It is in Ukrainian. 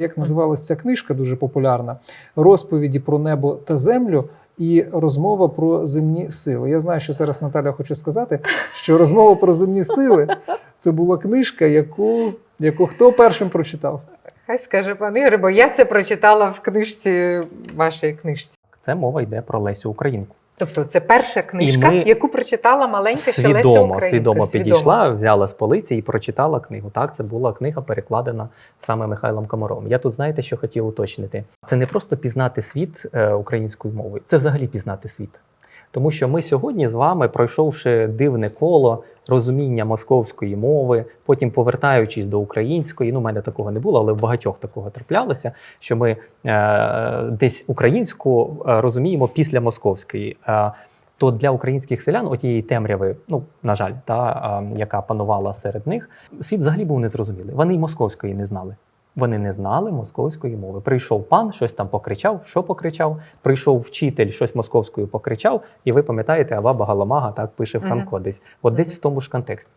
Як називалася ця книжка, дуже популярна: розповіді про небо та землю і розмова про земні сили. Я знаю, що зараз Наталя хоче сказати, що розмова про земні сили це була книжка, яку, яку хто першим прочитав. Хай скаже пан Ігор, бо я це прочитала в книжці, вашій книжці. Це мова йде про Лесю Українку. Тобто це перша книжка, ми яку прочитала маленька ще Леся Свідомо, Українка. свідомо підійшла, взяла з полиці і прочитала книгу. Так, це була книга, перекладена саме Михайлом Комаровим. Я тут знаєте, що хотів уточнити. Це не просто пізнати світ е, українською мовою, це взагалі пізнати світ. Тому що ми сьогодні з вами, пройшовши дивне коло розуміння московської мови, потім повертаючись до української, ну, в мене такого не було, але в багатьох такого траплялося, що ми е, десь українську е, розуміємо після московської. Е, то для українських селян отієї темряви, ну на жаль, та е, яка панувала серед них, світ взагалі був незрозумілий. Вони й московської не знали. Вони не знали московської мови. Прийшов пан, щось там покричав. Що покричав? Прийшов вчитель, щось московською покричав, і ви пам'ятаєте, Ава Багаламага так пише в. Ханко десь. От десь в тому ж контексті.